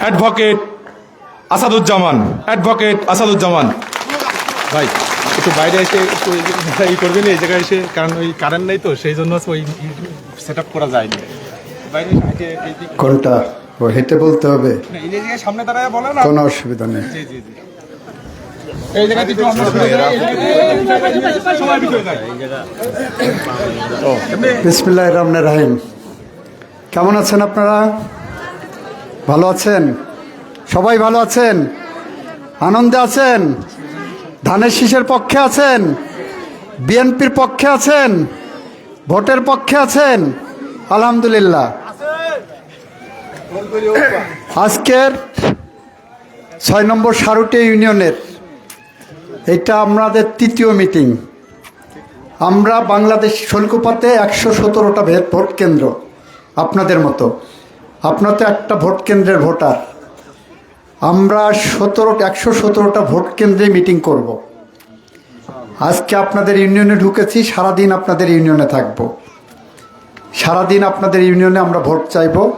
Advocate Asaduzzaman advocate Asaduzzaman. ভাই একটু বাইরে এসে একটু ই করবেন এই জায়গায় এসে কারণ ওই কারেন্ট নেই তো সেই জন্য ওই সেট আপ করা যায়নি। বাইরে এসে হেঁটে এই দিক- কোনটা? ও হেঁটে বলতে হবে। না, সামনে দাঁড়ায় বলে না। কোনো অসুবিধা নেই। জি জি জি। বিসমিল্লাহ রহমান রাহিম। কেমন আছেন আপনারা? ভালো আছেন? সবাই ভালো আছেন? আনন্দে আছেন? ধানের শীষের পক্ষে আছেন? বিএনপির পক্ষে আছেন? ভোটের পক্ষে আছেন? আলহামদুলিল্লাহ। আজকের ছয় নম্বর সারুটে ইউনিয়নের এটা আমাদের তৃতীয় মিটিং। আমরা বাংলাদেশ শোলকুপাতে একশো সতেরোটা ভোট কেন্দ্র আপনাদের মতো। আপনার তো একটা ভোট কেন্দ্রের ভোটার। আমরা সতেরো, একশো সতেরোটা ভোট কেন্দ্রে মিটিং করব। আজকে আপনাদের ইউনিয়নে ঢুকেছি, সারাদিন আপনাদের ইউনিয়নে থাকব। সারাদিন আপনাদের ইউনিয়নে আমরা ভোট চাইব।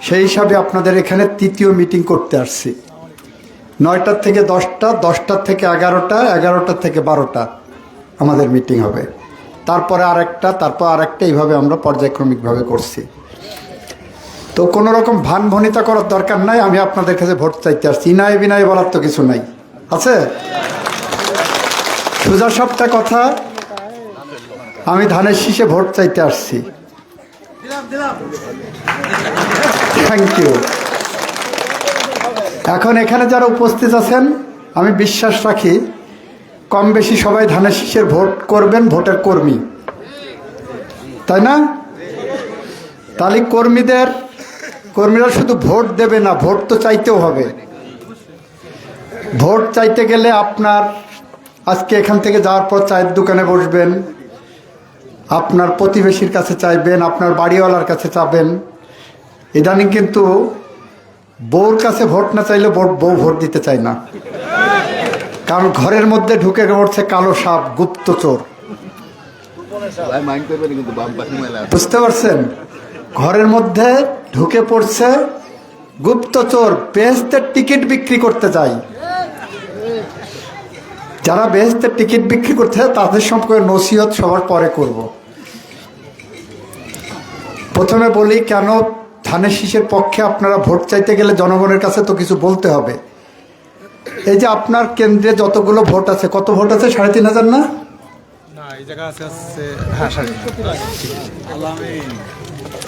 সেই হিসাবে আপনাদের এখানে তৃতীয় মিটিং করতে আসছি। নয়টার থেকে দশটা, দশটার থেকে এগারোটা, এগারোটার থেকে বারোটা আমাদের মিটিং হবে। তারপরে আরেকটা, তারপর আরেকটা এইভাবে আমরা পর্যায়ক্রমিকভাবে করছি। তো কোনো রকম ভান ভনিতা করার দরকার নাই, আমি আপনাদের কাছে ভোট চাইতে আসছি। ইনায় বিনায় বলার তো কিছু নাই। আছে? সোজা সপ্তাহ কথা, আমি ধানের শীষে ভোট চাইতে আসছি। থ্যাংক ইউ এখন এখানে যারা উপস্থিত আছেন, আমি বিশ্বাস রাখি, কম বেশি সবাই ধানের শীষের ভোট করবেন, ভোটের কর্মী। তাই না? তাহলে কর্মীদের কর্মীরা শুধু ভোট দেবে না ভোট তো চাইতেও হবে। ভোট চাইতে গেলে আপনার আজকে এখান থেকে যাওয়ার পর চায়ের দোকানে বসবেন আপনার প্রতিবেশীর কাছে চাইবেন আপনার বাড়িওয়ালার কাছে চাবেন ইদানিং কিন্তু বউর কাছে ভোট না চাইলে ভোট বউ ভোট দিতে চায় না। কারণ ঘরের মধ্যে ঢুকে পড়ছে কালো সাপ গুপ্তচোর বুঝতে পারছেন? ঘরের মধ্যে ঢুকে পড়ছে গুপ্তচোর বেহেস্তের টিকিট বিক্রি করতে চাই। যারা বেহেস্তের টিকিট বিক্রি করতে চায় তাদের সম্পর্কে নসিহত সবার পরে করব। প্রথমে বলি কেন ধানের শীষের পক্ষে আপনারা ভোট চাইতে গেলে জনগণের কাছে তো কিছু বলতে হবে। এই যে আপনার কেন্দ্রে যতগুলো ভোট আছে কত ভোট আছে? সাড়ে তিন হাজার না? না এই জায়গা আছে আছে হ্যাঁ সাড়ে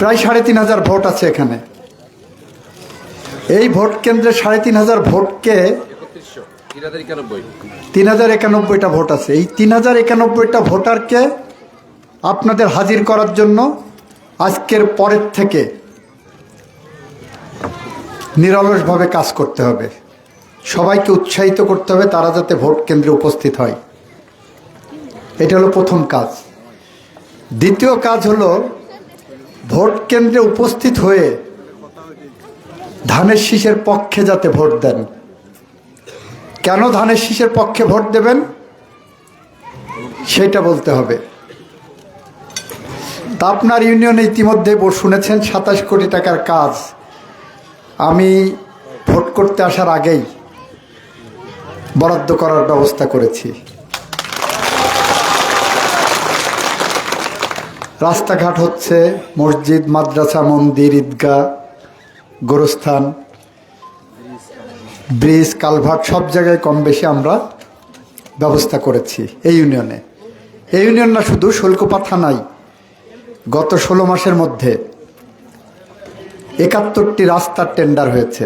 প্রায় সাড়ে তিন হাজার ভোট আছে এখানে। এই ভোট কেন্দ্রে সাড়ে তিন হাজার ভোটকে তিন হাজার একানব্বইটা ভোট আছে। এই তিন হাজার একানব্বইটা ভোটারকে আপনাদের হাজির করার জন্য আজকের পরের থেকে নিরলসভাবে কাজ করতে হবে। সবাইকে উৎসাহিত করতে হবে তারা যাতে ভোট কেন্দ্রে উপস্থিত হয়। এটা হলো প্রথম কাজ। দ্বিতীয় কাজ হলো ভোট কেন্দ্রে উপস্থিত হয়ে ধানের শীষের পক্ষে যাতে ভোট দেন। কেন ধানের শীষের পক্ষে ভোট দেবেন? সেটা বলতে হবে। তা আপনার ইউনিয়নে ইতিমধ্যে শুনেছেন, সাতাশ কোটি টাকার কাজ। আমি ভোট করতে আসার আগেই বরাদ্দ করার ব্যবস্থা করেছি। রাস্তাঘাট হচ্ছে মসজিদ, মাদ্রাসা, মন্দির, ঈদগাহ, গোরস্থান, ব্রিজ, কালভার্ট, সব জায়গায় কম বেশি আমরা ব্যবস্থা করেছি এই ইউনিয়নে। এই ইউনিয়ন না শুধু শৈলকুপা থানায় গত ষোলো মাসের মধ্যে একাত্তরটি রাস্তার টেন্ডার হয়েছে।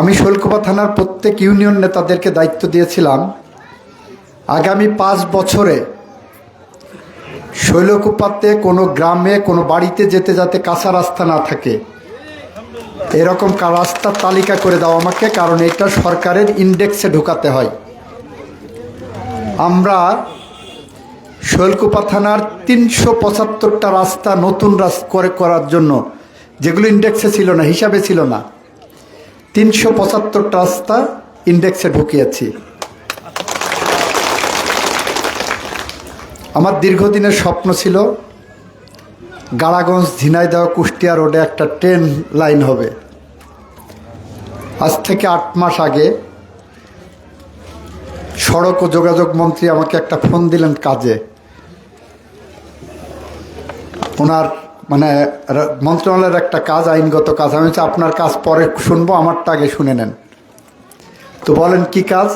আমি শৈলকুপা থানার প্রত্যেক ইউনিয়ন নেতাদেরকে দায়িত্ব দিয়েছিলাম আগামী পাঁচ বছরে শৈলকুপাতে কোনো গ্রামে, কোনো বাড়িতে যেতে যাতে কাঁচা রাস্তা না থাকে। এরকম রাস্তার তালিকা করে দাও আমাকে, কারণ এটা সরকারের ইন্ডেক্সে ঢোকাতে হয়। আমরা শৈলকুপা থানার তিনশো পঁচাত্তরটা রাস্তা নতুন রাস্তা করে করার জন্য যেগুলো ইন্ডেক্সে ছিল না, হিসাবে ছিল না, তিনশো পঁচাত্তরটা রাস্তা ইন্ডেক্সে ঢুকিয়েছি। আমার দীর্ঘদিনের স্বপ্ন ছিল গাড়াগঞ্জ ঝিনাইদহ কুষ্টিয়া রোডে একটা ট্রেন লাইন হবে। আজ থেকে আট মাস আগে সড়ক ও যোগাযোগ মন্ত্রী আমাকে একটা ফোন দিলেন কাজে। ওনার মানে মন্ত্রণালয়ের একটা কাজ, আইনগত কাজ। আমি আপনার কাজ পরে শুনব, আমারটা আগে শুনে নেন। তো বলেন, কি কাজ?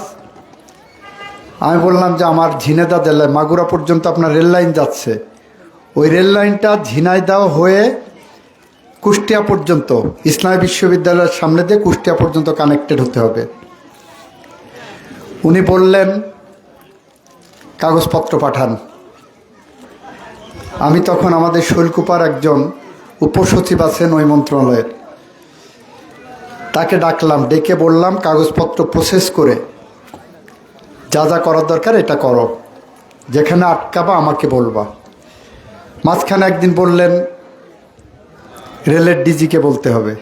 আমি বললাম যে আমার ঝিনেদা জেলায় মাগুরা পর্যন্ত আপনার রেল লাইন যাচ্ছে। ওই রেল লাইনটা ঝিনাইদাও হয়ে কুষ্টিয়া পর্যন্ত, ইসলামী বিশ্ববিদ্যালয়ের সামনে দিয়ে কুষ্টিয়া পর্যন্ত কানেক্টেড হতে হবে। উনি বললেন, কাগজপত্র পাঠান। আমি তখন আমাদের শৈলকুপার একজন উপসচিব আছেন ওই মন্ত্রণালয়ের। তাকে ডাকলাম, ডেকে বললাম, কাগজপত্র প্রসেস করে যা যা করার দরকার এটা করো। যেখানে আটকাবা আমাকে বলবা। মাঝখানে একদিন বললেন, রেলের ডিজিকে বলতে হবে।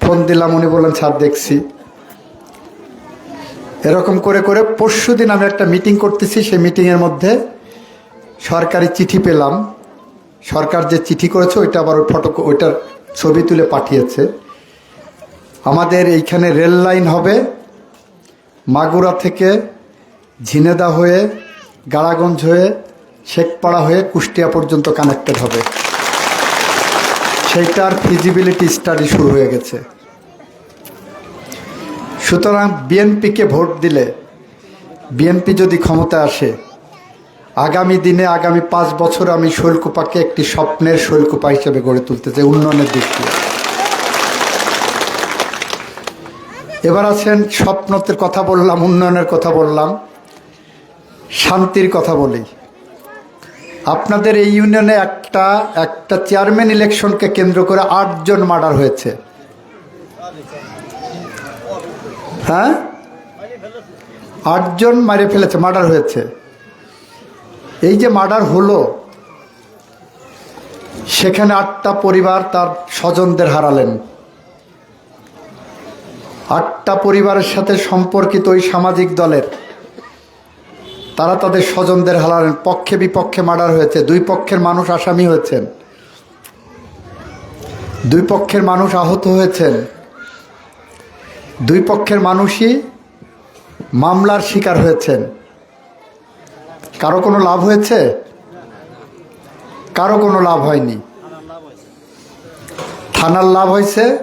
ফোন দিলাম, উনি বললেন, স্যার, দেখছি। এরকম করে করে পরশু দিন আমি একটা মিটিং করতেছি, সেই মিটিংয়ের মধ্যে সরকারি চিঠি পেলাম। সরকার যে চিঠি করেছে, ওইটা আবার ফটো, ওইটার ছবি তুলে পাঠিয়েছে। আমাদের এইখানে রেল লাইন হবে মাগুরা থেকে ঝিনেদা হয়ে, গাড়াগঞ্জ হয়ে, শেখপাড়া হয়ে কুষ্টিয়া পর্যন্ত কানেক্টেড হবে। সেইটার ফিজিবিলিটি স্টাডি শুরু হয়ে গেছে। সুতরাং বিএনপিকে ভোট দিলে, বিএনপি যদি ক্ষমতা আসে, আগামী দিনে, আগামী পাঁচ বছর আমি শৈলকুপাকে একটি স্বপ্নের শৈলকুপা হিসেবে গড়ে তুলতে চাই, উন্নয়নের দিক দিয়ে। এবার আছেন স্বপ্নতের কথা বললাম, উন্নয়নের কথা বললাম। শান্তির কথা বলি। আপনাদের এই ইউনিয়নে একটা একটা চেয়ারম্যান ইলেকশনকে কেন্দ্র করে আটজন মার্ডার হয়েছে। হ্যাঁ? আটজন মারে ফেলেছে মার্ডার হয়েছে। এই যে মার্ডার হলো, সেখানে আটটা পরিবার তার স্বজনদের হারালেন। আটটা পরিবারের সাথে সম্পর্কিত ওই সামাজিক দলের তারা তাদের স্বজনদের হারালেন পক্ষে বিপক্ষে মার্ডার হয়েছে। দুই পক্ষের মানুষ আসামি হয়েছেন। দুই পক্ষের মানুষ আহত হয়েছেন। দুই পক্ষের মানুষই মামলার শিকার হয়েছেন। কারও কোনো লাভ হয়েছে? কারও কোনো লাভ হয়নি। থানার লাভ হয়েছে,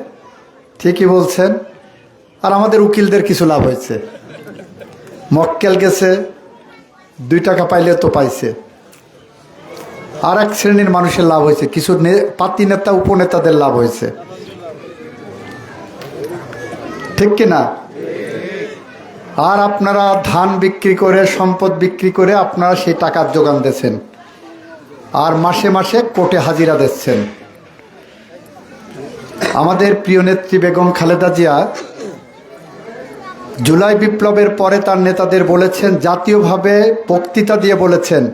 ঠিকই বলছেন। আর আমাদের উকিলদের কিছু লাভ হয়েছে। মক্কেল গেছে দুই টাকা পাইলে তো পাইছে। আর এক শ্রেণির মানুষের লাভ হয়েছে। কিছু পাতি নেতা, উপনেতাদের লাভ হয়েছে। ঠিক কি না? আর আপনারা ধান বিক্রি করে, সম্পদ বিক্রি করে আপনারা সেই টাকার যোগান দিচ্ছেন আর মাসে মাসে কোর্টে হাজিরা দিচ্ছেন। আমাদের প্রিয় নেত্রী বেগম খালেদা জিয়া জুলাই বিপ্লবের পরে তার নেতাদের বলেছেন, জাতীয়ভাবে বক্তৃতা দিয়ে বলেছেন,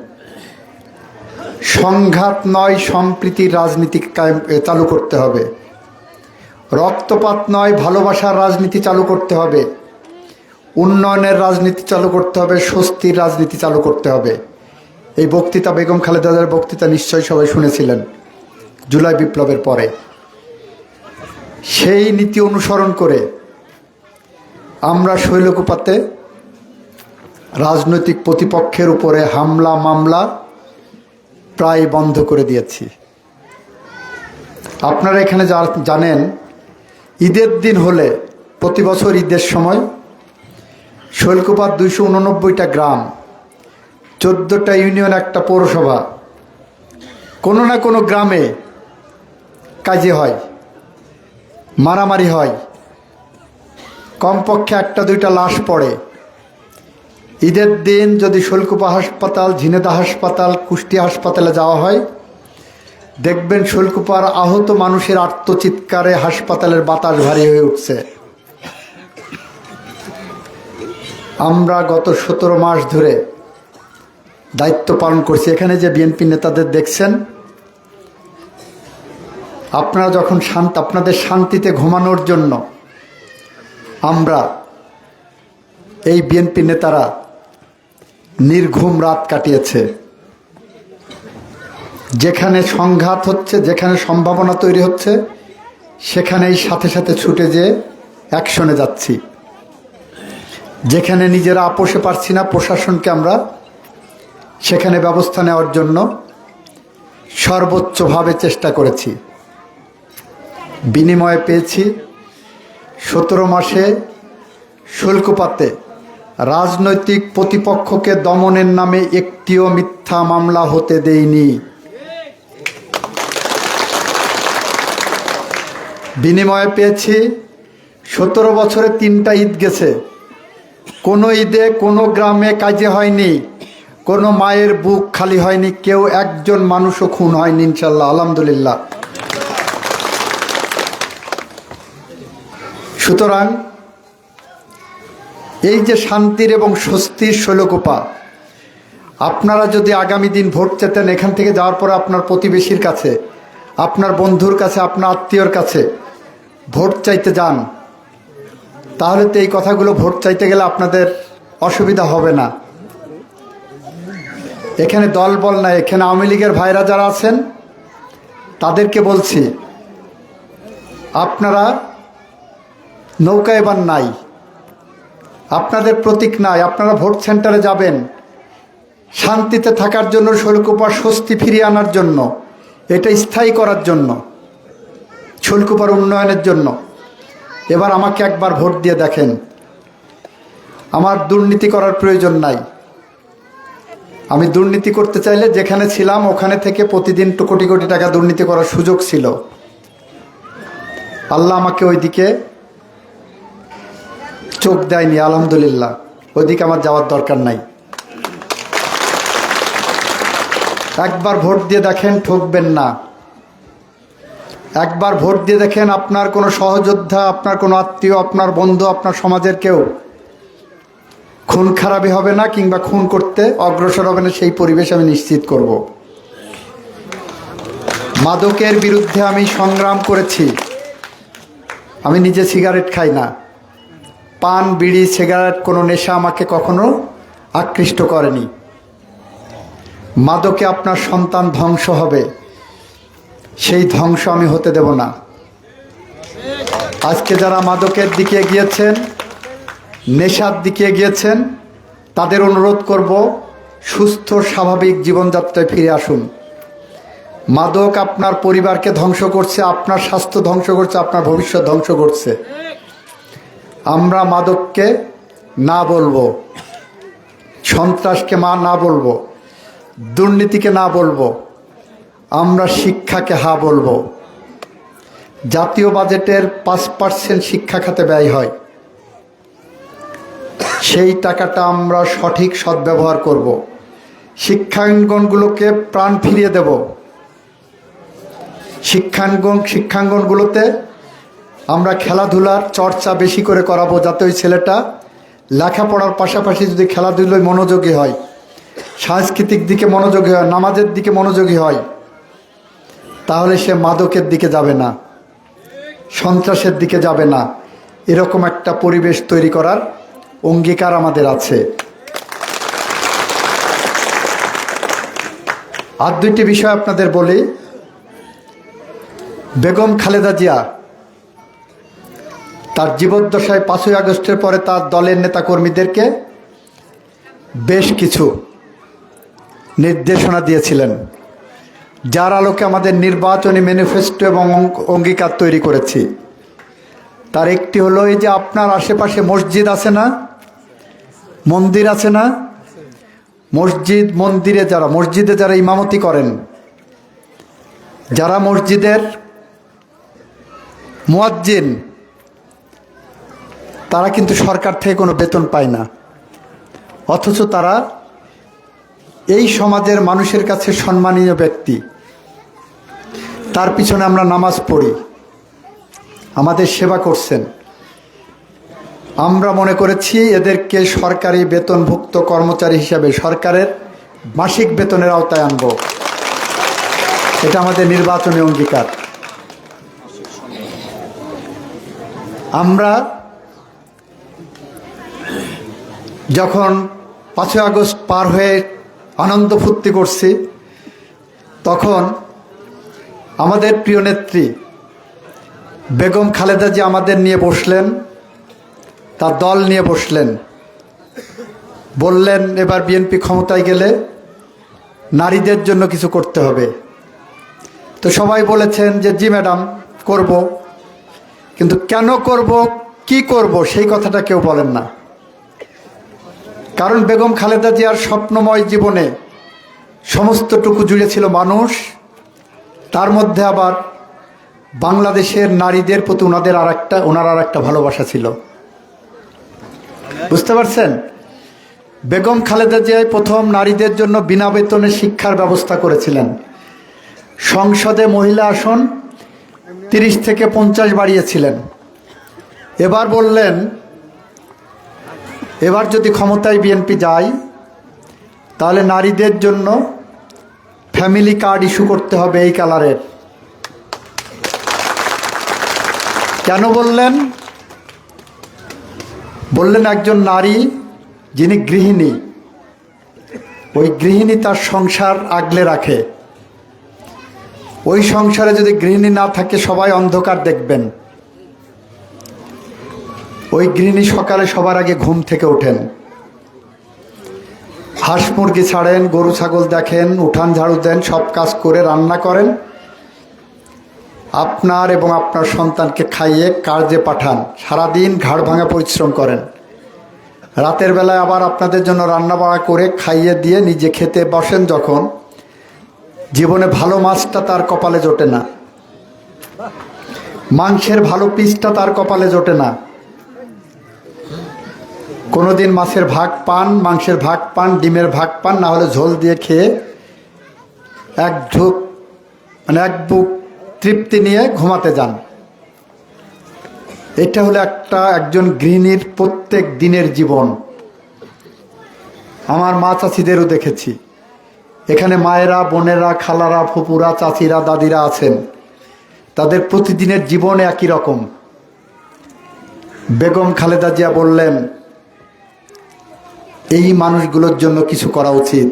সংঘাত নয় সম্প্রীতির রাজনীতি চালু করতে হবে। রক্তপাত নয়, ভালোবাসার রাজনীতি চালু করতে হবে। উন্নয়নের রাজনীতি চালু করতে হবে, স্বস্তির রাজনীতি চালু করতে হবে। এই বক্তৃতা, বেগম খালেদাদের বক্তৃতা নিশ্চয়ই সবাই শুনেছিলেন জুলাই বিপ্লবের পরে। সেই নীতি অনুসরণ করে আমরা শৈলকুপাতে রাজনৈতিক প্রতিপক্ষের উপরে হামলা, মামলা প্রায় বন্ধ করে দিয়েছি। আপনারা এখানে জানেন, ঈদের দিন হলে প্রতি বছর ঈদের সময় শৈলকুপার দুইশো উননব্বইটা গ্রাম, চোদ্দোটা ইউনিয়ন, একটা পৌরসভা কোনো না কোনো গ্রামে কাজে হয়, মারামারি হয়। কমপক্ষে একটা দুইটা লাশ পড়ে। ঈদের দিন যদি শৈলকুপা হাসপাতাল ঝিনেদা হাসপাতাল, কুষ্টি হাসপাতালে যাওয়া হয়, দেখবেন শৈলকুপার আহত মানুষের আত্মচিৎকারে হাসপাতালের বাতাস ভারী হয়ে উঠছে। আমরা গত সতেরো মাস ধরে দায়িত্ব পালন করছি। এখানে যে বিএনপি নেতাদের দেখছেন, আপনারা যখন শান্ত, আপনাদের শান্তিতে ঘুমানোর জন্য আমরা, এই বিএনপি নেতারা নির্ঘুম রাত কাটিয়েছে। যেখানে সংঘাত হচ্ছে, যেখানে সম্ভাবনা তৈরি হচ্ছে, সেখানেই সাথে সাথে ছুটে যেয়ে অ্যাকশনে যাচ্ছি। যেখানে নিজেরা আপোষে পারছি না প্রশাসনকে আমরা, সেখানে ব্যবস্থা নেওয়ার জন্য সর্বোচ্চভাবে চেষ্টা করেছি। বিনিময়ে পেয়েছি সতেরো মাসে শুল্কপাতে রাজনৈতিক প্রতিপক্ষকে দমনের নামে একটিও মিথ্যা মামলা হতে দেয়নি। বিনিময়ে পেয়েছি সতেরো বছরে তিনটা ঈদ গেছে। কোনো ঈদে কোনো গ্রামে কাজে হয়নি, কোনো মায়ের বুক খালি হয়নি, কেউ একজন মানুষও খুন হয়নি ইনশাল্লাহ, আলহামদুলিল্লাহ। সুতরাং এই যে শান্তির এবং স্বস্তির শৈলকোপা আপনারা যদি আগামী দিন ভোট চেতেন এখান থেকে যাওয়ার পরে আপনার প্রতিবেশীর কাছে, আপনার বন্ধুর কাছে, আপনার আত্মীয়র কাছে ভোট চাইতে যান, তাহলে তো এই কথাগুলো ভোট চাইতে গেলে আপনাদের অসুবিধা হবে না। এখানে দল বল নাই, এখানে আওয়ামী লীগের ভাইরা যারা আছেন, তাদেরকে বলছি, আপনারা নৌকা এবার নাই। আপনাদের প্রতীক নাই। আপনারা ভোট সেন্টারে যাবেন। শান্তিতে থাকার জন্য শৈলকুপার স্বস্তি ফিরিয়ে আনার জন্য, এটা স্থায়ী করার জন্য শৈলকুপার উন্নয়নের জন্য। এবার আমাকে একবার ভোট দিয়ে দেখেন। আমার দুর্নীতি করার প্রয়োজন নাই। আমি দুর্নীতি করতে চাইলে যেখানে ছিলাম, ওখানে থেকে প্রতিদিন কোটি কোটি টাকা দুর্নীতি করার সুযোগ ছিল। আল্লাহ আমাকে ওইদিকে চোখ দেয়নি, আলহামদুলিল্লাহ। ওইদিকে আমার যাওয়ার দরকার নাই। একবার ভোট দিয়ে দেখেন ঠকবেন না। একবার ভোট দিয়ে দেখেন আপনার কোনো সহযোদ্ধা, আপনার কোনো আত্মীয়, আপনার বন্ধু, আপনার সমাজের কেউ খুন খারাপি হবে না কিংবা খুন করতে অগ্রসর হবে না, সেই পরিবেশ আমি নিশ্চিত করব। মাদকের বিরুদ্ধে আমি সংগ্রাম করেছি। আমি নিজে সিগারেট খাই না। পান, বিড়ি, সিগারেট কোনো নেশা আমাকে কখনো আকৃষ্ট করেনি। মাদকে আপনার সন্তান ধ্বংস হবে। সেই ধ্বংস আমি হতে দেব না। আজকে যারা মাদকের দিকে গিয়েছেন নেশার দিকে গিয়েছেন তাদের অনুরোধ করব, সুস্থ, স্বাভাবিক জীবনযাত্রায় ফিরে আসুন। মাদক আপনার পরিবারকে ধ্বংস করছে, আপনার স্বাস্থ্য ধ্বংস করছে, আপনার ভবিষ্যৎ ধ্বংস করছে। আমরা মাদককে না বলব, সন্ত্রাসকে মা না বলব, দুর্নীতিকে না বলব, আমরা শিক্ষাকে হা বলব। জাতীয় বাজেটের পাঁচ পার্সেন্ট শিক্ষা খাতে ব্যয় হয়। সেই টাকাটা আমরা সঠিক সদ্ব্যবহার করব। শিক্ষাঙ্গনগুলোকে প্রাণ ফিরিয়ে দেব। শিক্ষাঙ্গন শিক্ষাঙ্গনগুলোতে আমরা খেলাধুলার চর্চা বেশি করে করাবো যাতে ওই ছেলেটা লেখাপড়ার পাশাপাশি যদি খেলাধুলোয় মনোযোগী হয়, সাংস্কৃতিক দিকে মনোযোগী হয়, নামাজের দিকে মনোযোগী হয়, তাহলে সে মাদকের দিকে যাবে না, সন্ত্রাসের দিকে যাবে না। এরকম একটা পরিবেশ তৈরি করার অঙ্গীকার আমাদের আছে। আর দুইটি বিষয় আপনাদের বলি। বেগম খালেদা জিয়া তার জীবদ্দশায় পাঁচই আগস্টের পরে তার দলের নেতাকর্মীদেরকে বেশ কিছু নির্দেশনা দিয়েছিলেন, যার আলোকে আমাদের নির্বাচনী ম্যানিফেস্টো এবং অঙ্গীকার তৈরি করেছি। তার একটি হলো এই যে আপনার আশেপাশে মসজিদ আছে না, মন্দির আছে না, মসজিদ মন্দিরে যারা, মসজিদে যারা ইমামতি করেন, যারা মসজিদের মুয়াজ্জিন তারা কিন্তু সরকার থেকে কোনো বেতন পায় না। অথচ তারা এই সমাজের মানুষের কাছে সম্মানীয় ব্যক্তি। তার পিছনে আমরা নামাজ পড়ি। আমাদের সেবা করছেন। আমরা মনে করেছি এদেরকে সরকারি বেতনভুক্ত কর্মচারী হিসাবে সরকারের মাসিক বেতনের আওতায় আনব। এটা আমাদের নির্বাচনী অঙ্গীকার। আমরা যখন পাঁচই আগস্ট পার হয়ে আনন্দ ফুর্তি করছি, তখন আমাদের প্রিয় নেত্রী বেগম খালেদা জি আমাদের নিয়ে বসলেন, তার দল নিয়ে বসলেন। বললেন, এবার বিএনপি ক্ষমতায় গেলে নারীদের জন্য কিছু করতে হবে। তো সবাই বলেছেন যে, জি ম্যাডাম, করব। কিন্তু কেন করব, কি করব, সেই কথাটা কেউ বলেন না। কারণ বেগম খালেদা জিয়ার স্বপ্নময় জীবনে সমস্তটুকু জুড়ে ছিল মানুষ। তার মধ্যে আবার বাংলাদেশের নারীদের প্রতি ওনাদের আর একটা ওনার আর একটা ভালোবাসা ছিল। বুঝতে পারছেন? বেগম খালেদা জিয়াই প্রথম নারীদের জন্য বিনা বেতনে শিক্ষার ব্যবস্থা করেছিলেন। সংসদে মহিলা আসন তিরিশ থেকে পঞ্চাশ বাড়িয়েছিলেন। এবার বললেন এবার যদি ক্ষমতায় বিএনপি যায়, তাহলে নারীদের জন্য ফ্যামিলি কার্ড ইস্যু করতে হবে এই কালারের কেন বললেন? বললেন একজন নারী যিনি গৃহিণী, ওই গৃহিণী তার সংসার আগলে রাখে। ওই সংসারে যদি গৃহিণী না থাকে, সবাই অন্ধকার দেখবেন। ওই গৃহিণী সকালে সবার আগে ঘুম থেকে ওঠেন। হাঁস মুরগি ছাড়েন, গরু, ছাগল দেখেন, উঠান ঝাড়ু দেন, সব কাজ করে রান্না করেন। আপনার এবং আপনার সন্তানকে খাইয়ে কাজে পাঠান। সারাদিন ঘাড় ভাঙা পরিশ্রম করেন। রাতের বেলায় আবার আপনাদের জন্য রান্না বাড়া করে খাইয়ে দিয়ে নিজে খেতে বসেন যখন। জীবনে ভালো মাছটা তার কপালে জোটে না। মাংসের ভালো পিসটা তার কপালে জোটে না। কোনোদিন মাছের ভাগ পান, মাংসের ভাগ পান, ডিমের ভাগ পান, না হলে ঝোল দিয়ে খেয়ে এক ঢুক মানে এক বুক তৃপ্তি নিয়ে ঘুমাতে যান। এটা হলো একটা একজন গৃহিণীর প্রত্যেক দিনের জীবন। আমার মা চাষিদেরও দেখেছি। এখানে মায়েরা, বোনেরা, খালারা ফুপুরা চাচিরা, দাদিরা আছেন। তাদের প্রতিদিনের জীবন একই রকম। বেগম খালেদা জিয়া বললেন এই মানুষগুলোর জন্য কিছু করা উচিত।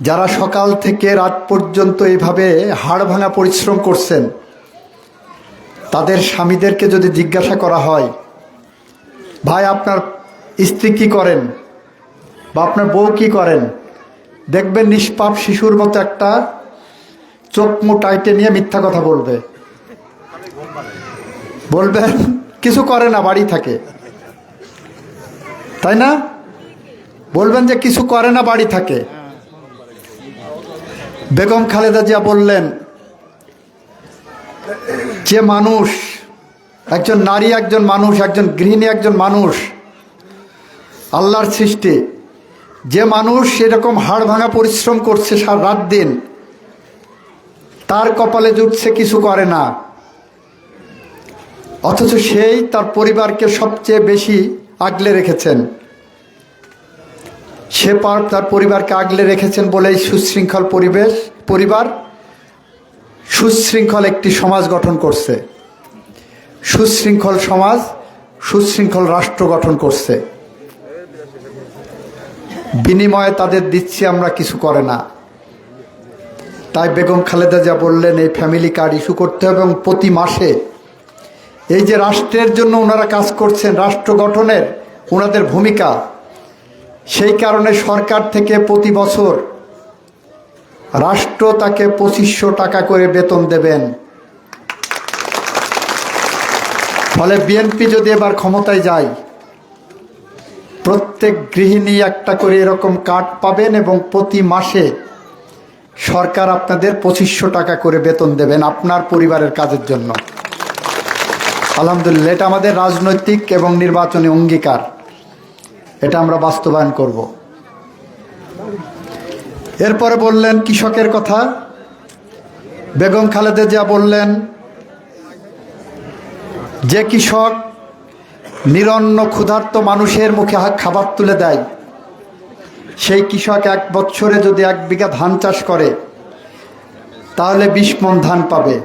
যারা সকাল থেকে রাত পর্যন্ত এইভাবে হাড় ভাঙা পরিশ্রম করছেন, তাদের স্বামীদেরকে যদি জিজ্ঞাসা করা হয়, ভাই, আপনার স্ত্রী কী করেন? বা আপনার বউ কী করেন? দেখবেন নিষ্পাপ শিশুর মতো একটা চোখ মুখ টাইটে নিয়ে মিথ্যা কথা বলবে। বলবেন, কিছু করে না, বাড়ি থাকে। তাই না? বলবেন যে কিছু করে না, বাড়ি থাকে। বেগম খালেদা জিয়া বললেন, যে মানুষ, একজন নারী, একজন মানুষ, একজন গৃহিণী, একজন মানুষ, আল্লাহর সৃষ্টি, যে মানুষ এরকম হাড় ভাঙা পরিশ্রম করছে সার রাত দিন, তার কপালে জুটছে, কিছু করে না। অথচ সেই তার পরিবারকে সবচেয়ে বেশি আগলে রেখেছেন। সে তার পরিবারকে আগলে রেখেছেন বলেই সুশৃঙ্খল পরিবেশ, পরিবার সুশৃঙ্খল একটি সমাজ গঠন করছে। সুশৃঙ্খল সমাজ, সুশৃঙ্খল রাষ্ট্র গঠন করছে। বিনিময়ে তাদের দিচ্ছি আমরা কিছু করে না। তাই বেগম খালেদা যা বললেন, এই ফ্যামিলি কার্ড ইস্যু করতে হবে এবং প্রতি মাসে এই যে রাষ্ট্রের জন্য ওনারা কাজ করছেন, রাষ্ট্র গঠনের, ওনাদের ভূমিকা সেই কারণে সরকার থেকে প্রতি বছর রাষ্ট্র তাকে পঁচিশশো টাকা করে বেতন দেবেন। ফলে বিএনপি যদি এবার ক্ষমতায় যায়, প্রত্যেক গৃহিণী একটা করে এরকম কার্ড পাবেন এবং প্রতি মাসে সরকার আপনাদের পঁচিশশো টাকা করে বেতন দেবেন আপনার পরিবারের কাজের জন্য। আলহামদুলিল্লাহ, এটা আমাদের রাজনৈতিক এবং নির্বাচনী অঙ্গীকার। এটা আমরা বাস্তবায়ন করব। এরপরে বললেন কৃষকের কথা। বেগম খালেদা জিয়া বললেন, যে কৃষক নিরন্ন ক্ষুধার্ত মানুষের মুখে খাবার তুলে দেয়, সেই কৃষক এক বছরে যদি এক বিঘা ধান চাষ করে, তাহলে বিশ মন ধান পাবে।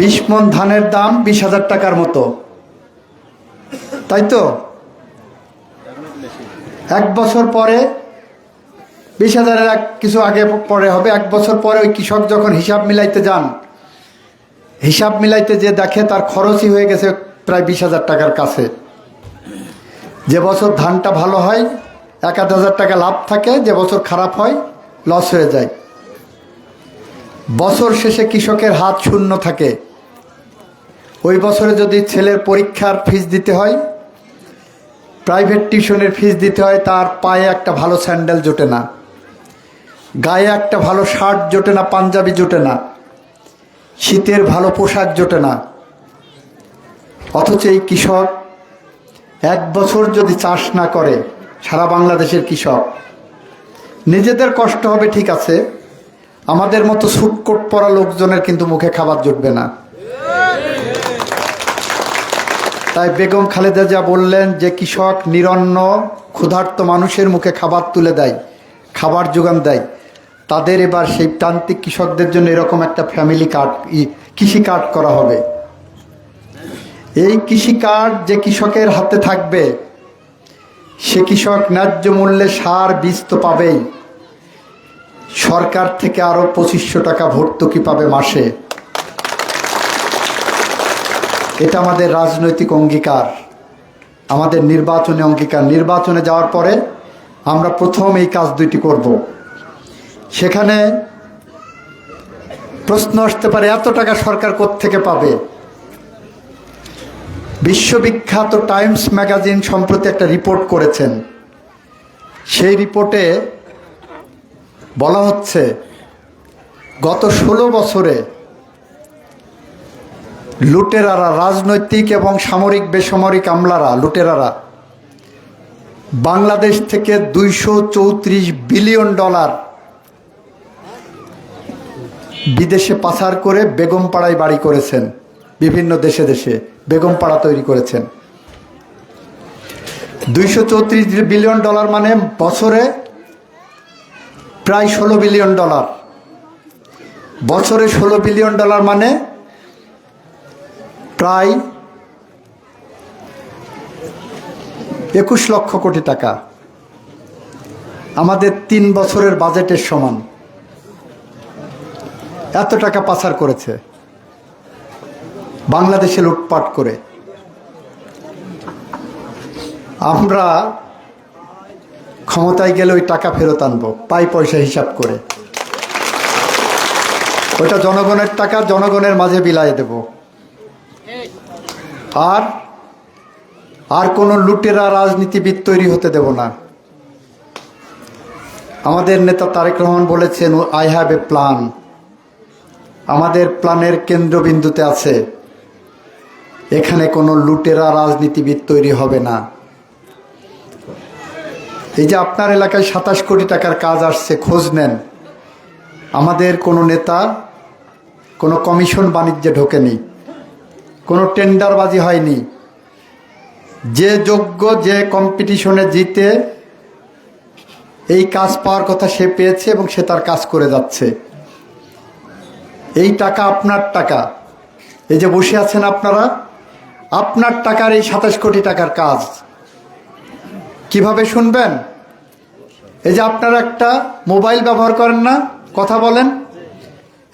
বিশ মন ধানের দাম বিশ হাজার টাকার মতো। তাই তো? এক বছর পরে, বিশ হাজারের এক কিছু আগে পরে হবে, এক বছর পরে ওই কৃষক যখন হিসাব মিলাইতে যান, হিসাব মিলাইতে যে দেখে তার খরচই হয়ে গেছে প্রায় বিশ হাজার টাকার কাছে। যে বছর ধানটা ভালো হয়, এক আধ হাজার টাকা লাভ থাকে, যে বছর খারাপ হয় লস হয়ে যায়। বছর শেষে কৃষকের হাত শূন্য থাকে। ওই বছরে যদি ছেলের পরীক্ষার ফিস দিতে হয় প্রাইভেট টিউশনের ফিস দিতে হয়, তার পায়ে একটা ভালো স্যান্ডেল জোটে না। গায়ে একটা ভালো শার্ট জোটে না, পাঞ্জাবি জোটে না। শীতের ভালো পোশাক জোটে না। অথচ এই কৃষক এক বছর যদি চাষ না করে, সারা বাংলাদেশের কৃষক। নিজেদের কষ্ট হবে, ঠিক আছে। আমাদের মতো সুটকোট পরা লোকজনের কিন্তু মুখে খাবার জুটবে না। তাই বেগম খালেদা যা বললেন যে কৃষক নিরন্ন, ক্ষুধার্ত মানুষের মুখে খাবার তুলে দেয়, খাবার যোগান দেয়। তাদের এবার সেই প্রান্তিক কৃষকদের জন্য এরকম একটা ফ্যামিলি কার্ড কৃষি কার্ড করা হবে। এই কৃষি কার্ড যে কৃষকের হাতে থাকবে, সে কৃষক ন্যায্য মূল্যে সার, বীজ তো পাবেই। সরকার থেকে আরও পঁচিশশো টাকা ভর্তুকি পাবে মাসে। এটা আমাদের রাজনৈতিক অঙ্গীকার। আমাদের নির্বাচনী অঙ্গীকার। নির্বাচনে যাওয়ার পরে আমরা প্রথম এই কাজ দুইটি করব। সেখানে প্রশ্ন আসতে পারে, এত টাকা সরকার থেকে পাবে? বিশ্ববিখ্যাত টাইমস ম্যাগাজিন সম্প্রতি একটা রিপোর্ট করেছেন। সেই রিপোর্টে বলা হচ্ছে, গত ষোলো বছরে লুটেরারা রাজনৈতিক এবং সামরিক বেসামরিক আমলারা, লুটেরারা। বাংলাদেশ থেকে দুইশো চৌত্রিশ বিলিয়ন ডলার বিদেশে পাচার করে বেগমপাড়ায় বাড়ি করেছেন। বিভিন্ন দেশে দেশে বেগমপাড়া তৈরি করেছেন। দুইশো চৌত্রিশ বিলিয়ন ডলার মানে বছরে প্রায় ষোলো বিলিয়ন ডলার। বছরে ষোলো বিলিয়ন ডলার মানে প্রায় একুশ লক্ষ কোটি টাকা। আমাদের তিন বছরের বাজেটের সমান। এত টাকা পাচার করেছে। বাংলাদেশে লুটপাট করে। আমরা ক্ষমতায় গেলে ওই টাকা ফেরত আনব, পাই পয়সা হিসাব করে। ওটা জনগণের টাকা, জনগণের মাঝে বিলায় দেব। আর আর কোনো লুটেরা রাজনীতিবিদ তৈরি হতে দেব না। আমাদের নেতা তারেক রহমান বলেছেন আই হ্যাভ এ প্ল্যান আমাদের প্ল্যানের কেন্দ্রবিন্দুতে আছে। এখানে কোনো লুটেরা রাজনীতিবিদ তৈরি হবে না। এই যে আপনার এলাকায় সাতাশ কোটি টাকার কাজ আসছে, খোঁজ নেন। আমাদের কোনো নেতা, কোনো কমিশন বাণিজ্যে ঢোকেনি। কোনো টেন্ডারবাজি হয়নি। যে যোগ্য যে কম্পিটিশনে জিতে এই কাজ পাওয়ার কথা সে পেয়েছে এবং সে তার কাজ করে যাচ্ছে। এই টাকা আপনার টাকা। এই যে বসে আছেন আপনারা, আপনার টাকার এই সাতাশ কোটি টাকার কাজ। কীভাবে শুনবেন? এই যে আপনারা একটা মোবাইল ব্যবহার করেন না, কথা বলেন।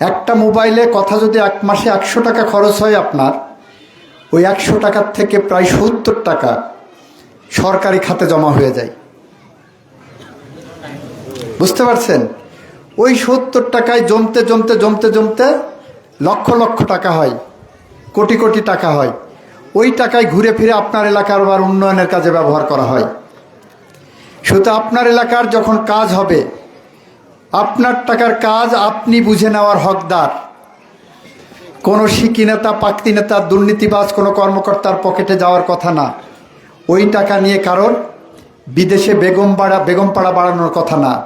একটা মোবাইলে কথা যদি এক মাসে একশো টাকা খরচ হয় আপনার ওই একশো টাকার থেকে প্রায় সত্তর টাকা সরকারি খাতে জমা হয়ে যায়। বুঝতে পারছেন? ওই সত্তর টাকায় জমতে জমতে জমতে জমতে লক্ষ লক্ষ টাকা হয়, কোটি কোটি টাকা হয়। ওই টাকায় ঘুরে ফিরে আপনার এলাকার আবার উন্নয়নের কাজে ব্যবহার করা হয়। শুধু আপনার এলাকার যখন কাজ হবে, আপনার টাকার কাজ আপনি বুঝে নেওয়ার হকদার। কোনো শিকি নেতা, পাক্তি নেতা, দুর্নীতিবাজ কোনো কর্মকর্তার পকেটে যাওয়ার কথা না। ওই টাকা নিয়ে কারোর বিদেশে বেগম বাড়া, বেগম পাড়া বাড়ানোর কথা না।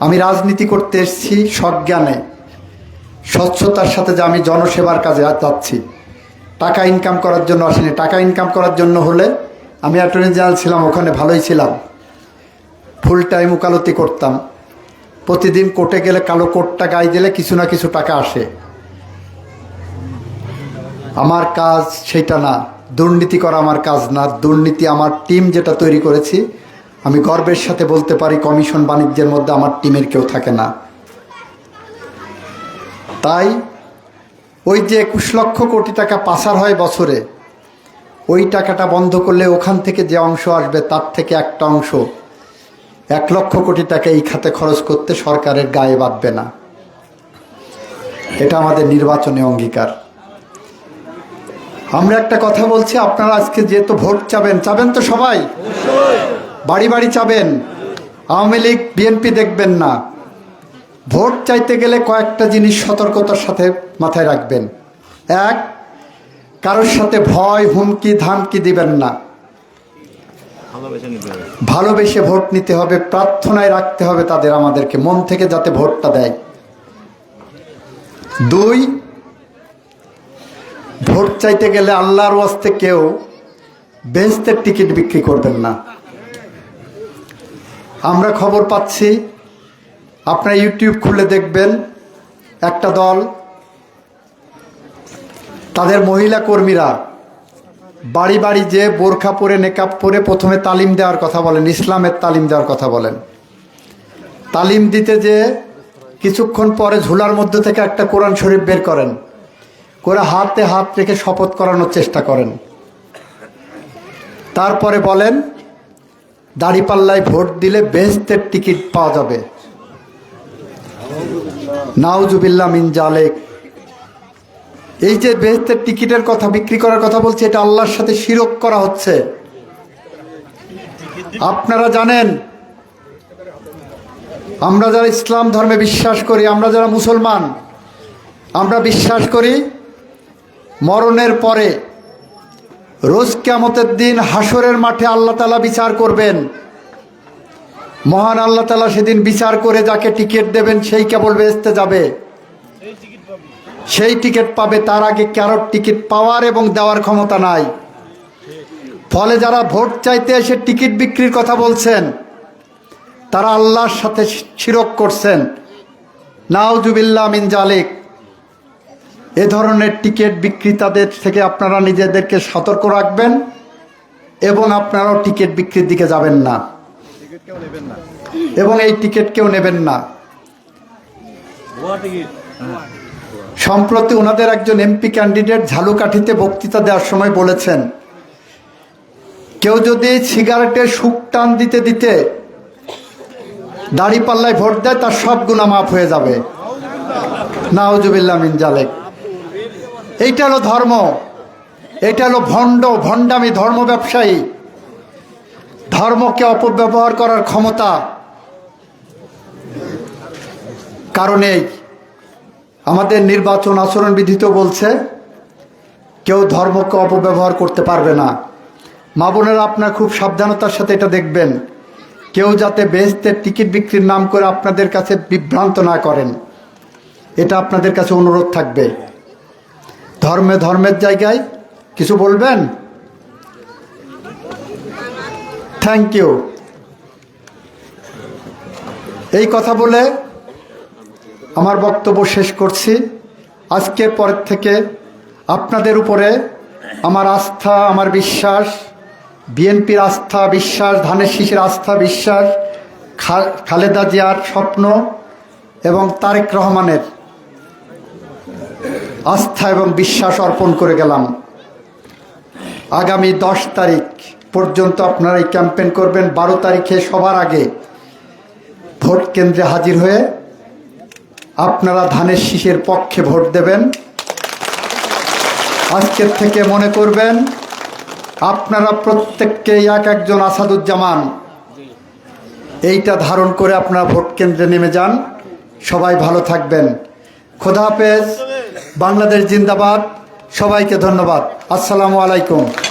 আমি রাজনীতি করতে এসেছি সজ্ঞানে। স্বচ্ছতার সাথে যে আমি জনসেবার কাজে যাচ্ছি। টাকা ইনকাম করার জন্য আসিনি। টাকা ইনকাম করার জন্য হলে আমি অ্যাটর্নি জেনারেল ছিলাম, ওখানে ভালোই ছিলাম। ফুল টাইম উকালতি করতাম। প্রতিদিন কোর্টে গেলে কালো কোটটা গায়ে দিলে কিছু না কিছু টাকা আসে। আমার কাজ সেটা না। দুর্নীতি করা আমার কাজ না। দুর্নীতি আমার টিম যেটা তৈরি করেছি, আমি গর্বের সাথে বলতে পারি, কমিশন বাণিজ্যের মধ্যে আমার টিমের কেউ থাকে না। তাই ওই যে একুশ লক্ষ কোটি টাকা পাচার হয় বছরে, ওই টাকাটা বন্ধ করলে ওখান থেকে যে অংশ আসবে, তার থেকে একটা অংশ, এক লক্ষ কোটি টাকা এই খাতে খরচ করতে সরকারের গায়ে বাঁধবে না। এটা আমাদের নির্বাচনী অঙ্গীকার। আমরা একটা কথা বলছি, আপনারা আজকে যেহেতু ভোট চাবেন চাবেন তো সবাই? বাড়ি বাড়ি চাবেন। আওয়ামী লীগ, বিএনপি দেখবেন না। ভোট চাইতে গেলে কয়েকটা জিনিস সতর্কতার সাথে মাথায় রাখবেন। এক, কারোর সাথে ভয়, হুমকি, ধামকি দিবেন না। ভালোবেসে ভোট নিতে হবে, প্রার্থনায় রাখতে হবে তাদের আমাদেরকে, মন থেকে যাতে ভোটটা দেয়। দুই ভোট চাইতে গেলে আল্লাহর ওয়াস্তে কেউ বেহেস্তের টিকিট বিক্রি করবেন না। আমরা খবর পাচ্ছি, আপনারা ইউটিউব খুলে দেখবেন, একটা দল, তাদের মহিলা কর্মীরা বাড়ি বাড়ি যে বোরখা পরে, নেকাব পরে প্রথমে তালিম দেওয়ার কথা বলেন, ইসলামের তালিম দেওয়ার কথা বলেন। তালিম দিতে যে কিছুক্ষণ পরে ঝুলার মধ্যে থেকে একটা কোরআন শরীফ বের করেন। করে হাতে হাত রেখে শপথ করানোর চেষ্টা করেন। তারপরে বলেন, দাড়িপাল্লায় ভোট দিলে বেহেস্তের টিকিট পাওয়া যাবে। নাউজুবিল্লা মিন জালেক। এই যে বেহেস্তের টিকিটের কথা, বিক্রি করার কথা বলছে, এটা আল্লাহর সাথে শিরক করা হচ্ছে। আপনারা জানেন, আমরা যারা ইসলাম ধর্মে বিশ্বাস করি, আমরা যারা মুসলমান, আমরা বিশ্বাস করি মরণের পরে রোজ কেমতের দিন হাসরের মাঠে আল্লাহ তালা বিচার করবেন। মহান আল্লাহ তালা সেদিন বিচার করে যাকে টিকিট দেবেন সেই কেবল বেসতে যাবে। সেই টিকিট পাবে, তার আগে কারোর টিকিট পাওয়ার এবং দেওয়ার ক্ষমতা নাই। ফলে যারা ভোট চাইতে এসে টিকিট বিক্রির কথা বলছেন, তারা আল্লাহর সাথে শিরক করছেন। নাউজুবিল্লা মিন জালিক। এ ধরনের টিকিট বিক্রেতাদের থেকে আপনারা নিজেদেরকে সতর্ক রাখবেন এবং আপনারাও টিকিট বিক্রির দিকে যাবেন না। এবং এই টিকিট কেউ নেবেন না। সম্প্রতি ওনাদের একজন এমপি ক্যান্ডিডেট ঝালুকাঠিতে বক্তৃতা দেওয়ার সময় বলেছেন, কেউ যদি সিগারেটের সুখ টান দিতে দিতে দাড়ি পাল্লায় ভোট দেয়, তার সব গুণা মাফ হয়ে যাবে। নাউজুবিল্লা মিন জালেক এইটা হলো ধর্ম। এটা হলো ভণ্ড, ভণ্ডামি, ধর্ম ব্যবসায়ী। ধর্মকে অপব্যবহার করার ক্ষমতা। কারণেই আমাদের নির্বাচন আচরণ বিধিত বলছে, কেউ ধর্মকে অপব্যবহার করতে পারবে না। মা বোনেরা, আপনার খুব সাবধানতার সাথে এটা দেখবেন। কেউ যাতে বেহেস্তের টিকিট বিক্রির নাম করে আপনাদের কাছে বিভ্রান্ত না করেন, এটা আপনাদের কাছে অনুরোধ থাকবে। ধর্মে ধর্মের জায়গায় কিছু বলবেন? থ্যাংক ইউ এই কথা বলে আমার বক্তব্য শেষ করছি। আজকের পরের থেকে আপনাদের উপরে আমার আস্থা, আমার বিশ্বাস, বিএনপির আস্থা বিশ্বাস, ধানের শীষের আস্থা বিশ্বাস খালেদা জিয়ার স্বপ্ন এবং তারেক রহমানের। আস্থা এবং বিশ্বাস অর্পণ করে গেলাম। আগামী দশ তারিখ পর্যন্ত আপনারা এই ক্যাম্পেন করবেন। বারো তারিখে সবার আগে ভোট কেন্দ্রে হাজির হয়ে আপনারা ধানের শীষের পক্ষে ভোট দেবেন। আজকের থেকে মনে করবেন, আপনারা প্রত্যেককেই এক একজন আসাদুজ্জামান। এইটা ধারণ করে আপনারা ভোট কেন্দ্রে নেমে যান। সবাই ভালো থাকবেন। খোদা হাফেজ। বাংলাদেশ জিন্দাবাদ। সবাইকে ধন্যবাদ। আসসালামু আলাইকুম।